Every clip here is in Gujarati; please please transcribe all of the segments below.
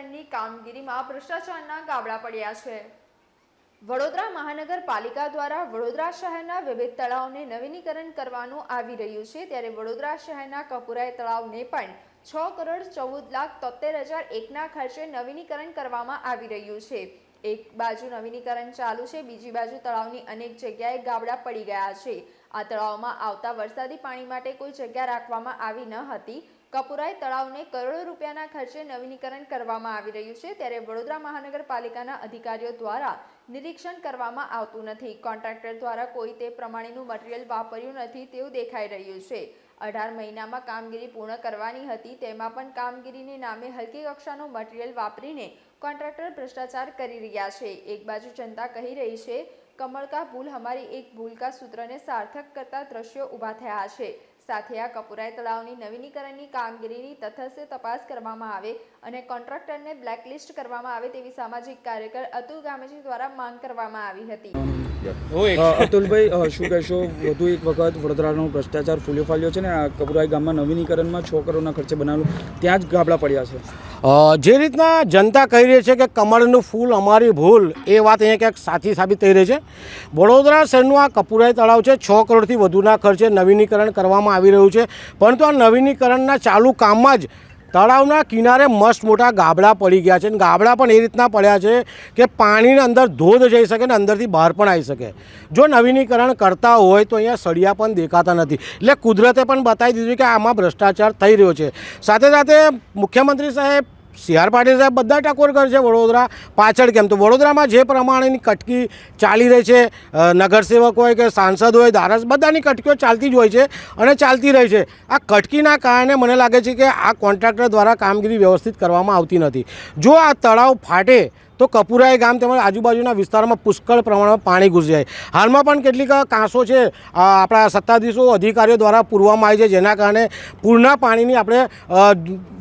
નવીનીકરણની કામગીરીમાં ભ્રષ્ટાચારના ગાબડા પડ્યા છે. વડોદરા મહાનગરપાલિકા દ્વારા વડોદરા શહેરના વિવિધ તળાવને નવીનીકરણ કરવાનું આવી રહ્યું છે. ત્યારે વડોદરા શહેરના કપુરાય તળાવને પણ છ કરોડ ચૌદ લાખ તોતેર હજાર એકના ખર્ચે નવીનીકરણ કરવામાં આવી રહ્યું છે. એક બાજુ નવીનીકરણ ચાલુ છે, બીજી બાજુ તળાવની અનેક જગ્યાએ ગાબડા પડી ગયા છે. આ તળાવમાં આવતા વરસાદી પાણી માટે કોઈ જગ્યા રાખવામાં આવી ન હતી. કપુરાઈ તળાવને કરોડો રૂપિયાના ખર્ચે નવીનીકરણ કરવામાં આવી રહ્યું છે, ત્યારે વડોદરા મહાનગરપાલિકાના અધિકારીઓ દ્વારા નિરીક્ષણ કરવામાં આવતું નથી. કોન્ટ્રાક્ટર દ્વારા કોઈ તે પ્રમાણેનું મટીરિયલ વાપર્યું નથી તેવું દેખાઈ રહ્યું છે. અઢાર મહિનામાં કામગીરી પૂર્ણ કરવાની હતી. તેમાં પણ કામગીરીને નામે હલકી કક્ષાનું મટીરિયલ વાપરીને કોન્ટ્રાક્ટર ભ્રષ્ટાચાર કરી રહ્યા છે. એક બાજુ જનતા કહી રહી છે, કમળ કા ભૂલ હમારી એક ભૂલ કા સૂત્રને સાર્થક કરતા દ્રશ્યો ઊભા થયા છે. સાથે આ કપુરાય તળાવની નવીનીકરણની કામગીરીની તથસ્થ તપાસ કરવામાં આવે અને કોન્ટ્રાક્ટરને બ્લેકલિસ્ટ કરવામાં આવે તેવી સામાજિક કાર્યકર અતુલ ગામેજી દ્વારા માંગ કરવામાં આવી હતી. અતુલભાઈ શું કહેશો? વધુ એક વખત વડોદરાનો ભ્રષ્ટાચાર ફૂલ્યો ફાલ્યો છે ને આ કપુરાઈ ગામમાં નવીનીકરણમાં છ કરોડના ખર્ચે બનાવેલું ત્યાં જ ગાબડા પડ્યા છે. જે રીતના જનતા કહી રહી છે કે કમળનું ફૂલ અમારી ભૂલ એ વાત અહીંયા ક્યાંક સાચી સાબિત થઈ રહી છે. વડોદરા શહેરનું આ કપુરાઈ તળાવ છે છ કરોડથી વધુના ખર્ચે નવીનીકરણ કરવામાં આવી રહ્યું છે. પરંતુ આ નવીનીકરણના ચાલુ કામમાં જ તળાવના કિનારે મસ્ત મોટા ગાબડા પડી ગયા છે અને ગાબડા પણ એ રીતના પડ્યા છે કે પાણીની અંદર ધોધ જઈ શકે ને અંદરથી બહાર પણ આવી શકે. જો નવીનીકરણ કરતા હોય તો અહીંયા સળિયા પણ દેખાતા નથી. એટલે કુદરતે પણ બતાવી દીધું કે આમાં ભ્રષ્ટાચાર થઈ રહ્યો છે. સાથે સાથે મુખ્યમંત્રી સાહેબ સી આર પાટીલ સાહેબ બધા ટકોર કરશે વડોદરા પાછળ કેમ? તો વડોદરામાં જે પ્રમાણેની કટકી ચાલી રહી છે નગરસેવક હોય કે સાંસદ હોય, ધારાસ, બધાની કટકીઓ ચાલતી જ હોય છે અને ચાલતી રહી છે. આ કટકીના કારણે મને લાગે છે કે આ કોન્ટ્રાક્ટર દ્વારા કામગીરી વ્યવસ્થિત કરવામાં આવતી નથી. જો આ તળાવ ફાટે તો કપુરાઈ ગામ તેમજ આજુબાજુના વિસ્તારમાં પુષ્કળ પ્રમાણમાં પાણી ઘૂસી જાય હાલમાં પણ કેટલીક કાંસો છે આપણા સત્તાધીશો, અધિકારીઓ દ્વારા પૂરવામાં આવી છે, જેના કારણે પૂરના પાણીની આપણે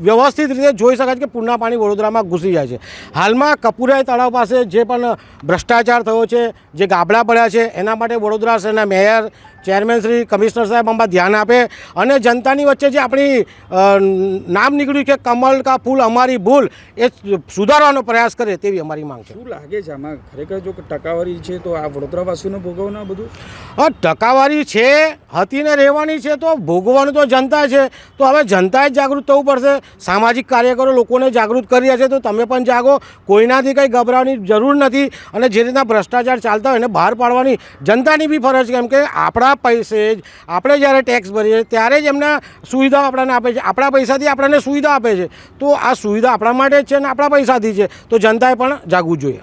વ્યવસ્થિત રીતે જોઈ શકાય કે પૂરના પાણી વડોદરામાં ઘૂસી જાય છે. હાલમાં કપુરાઈ તળાવ પાસે જે પણ ભ્રષ્ટાચાર થયો છે, જે ગાબડા પડ્યા છે, એના માટે વડોદરા શહેરના મેયર ચેરમેન શ્રી કમિશનર સાહેબ આમાં ધ્યાન આપે અને જનતાની વચ્ચે જે આપણી નામ નીકળ્યું કે કમલ કા ફૂલ અમારી ભૂલ એ સુધારવાનો પ્રયાસ કરે તેવી અમારી માંગ છે. શું લાગે છે આમાં? ખરેખર જો ટકાવારી છે તો આ વડોદરાવાસીઓને ભોગવવું બધું? હા ટકાવારી છે હતી ને રહેવાની છે તો ભોગવવાનું તો જનતા છે. તો હવે જનતાએ જાગૃત થવું પડશે. સામાજિક કાર્યકરો લોકોને જાગૃત કરી રહ્યા છે તો તમે પણ જાગો. કોઈનાથી કંઈ ગભરાવાની જરૂર નથી. અને જે રીતના ભ્રષ્ટાચાર ચાલતા હોય એને બહાર પાડવાની જનતાની બી ફરજ છે. કેમ કે આપણા પૈસે જ, આપણે જ્યારે ટેક્સ ભરીએ ત્યારે જ એમના સુવિધાઓ આપણને આપે છે. આપણા પૈસાથી આપણને સુવિધા આપે છે. તો આ સુવિધા આપણા માટે જ છે અને આપણા પૈસાથી છે. તો જનતાએ પણ જાગવું જોઈએ.